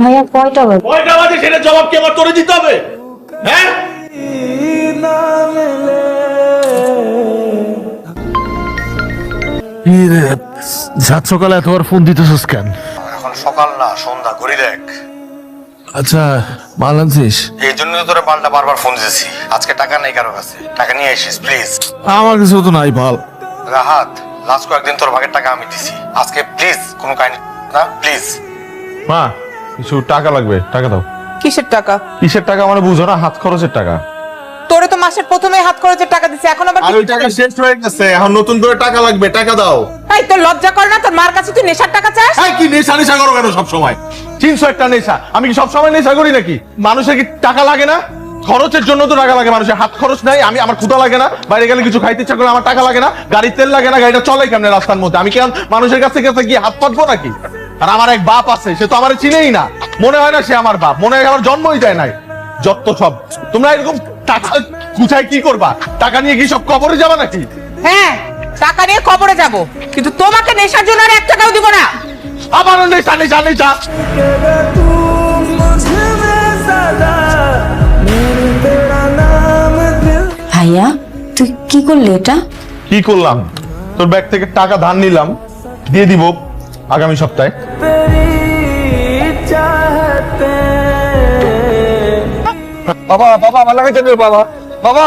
ভাইয়া কয়টা বাজে? কয়টা বাজে সেটা জবাব কি আমার তোরে দিতে হবে? হ্যাঁ? সাত সকালে এতবার ফোন দিতেছস কেন? এখন সকাল না সন্ধ্যা ঘড়ি দেখ। আচ্ছা মাল আনছিস? এই জন্য তো তোরা পাল্টা বারবার ফোন দিয়েছি আজকে টাকা নেই কারও কাছে। টাকা নিয়ে আসিস প্লিজ আমার কাছে তো নাই ভালো রাহাত লাস্ট কয়েকদিন তোর ভাগের টাকা আমি দিছি। আজকে প্লিজ কোনো কাহিনী না প্লিজ মা কিছু টাকা লাগবে টাকা দাও। কিসের টাকা? কিসের টাকা মানে বুঝো না হাত খরচের টাকা। তোরে তো মাসের প্রথমে হাত খরচের টাকা দিছে এখন আবার আর ওই টাকা শেষ হয়ে গেছে এখন নতুন করে টাকা লাগবে টাকা দাও। এই তোর লজ্জা করে না তোর মার কাছে তুই নেশার টাকা চাস? হ্যাঁ কি নেশা নেশা করো কেন সব সময় তিনশো একটা নেশা। আমি কি সবসময় নেশা করি নাকি? মানুষের কি টাকা লাগে না? খরচের জন্য তো টাকা লাগে মানুষের হাত খরচ নাই আমি আমার ক্ষুদা লাগে না বাইরে গেলে কিছু খাইতে ইচ্ছা করে আমার টাকা লাগে না গাড়ির তেল লাগে না গাড়িটা চলে কেমনে রাস্তার মধ্যে? আমি কেন মানুষের কাছে কাছে গিয়ে হাত পাতবো নাকি? আর আমার এক বাপ আছে সে তো আমার চিনেই না। মনে হয় না সে আমার বাপ মনে হয় আমার জন্মই দেয় নাই। যত সব। তোমরা এরকম টাকা গুছাই কি করবা? টাকা নিয়ে কি সব কবরে যাবা নাকি? হ্যাঁ টাকা নিয়ে কবরে যাব। কিন্তু তোমাকে নেশার জন্য আর এক টাকাও দিব না। আবার নেশা নেশা নেশা। ভাইয়া তুই কি করলি এটা? কি করলাম? তোর ব্যাগ থেকে টাকা ধার নিলাম দিয়ে দিব। আগামী সপ্তাহে। বাবা বাবা আমার লাগে বাবা। বাবা।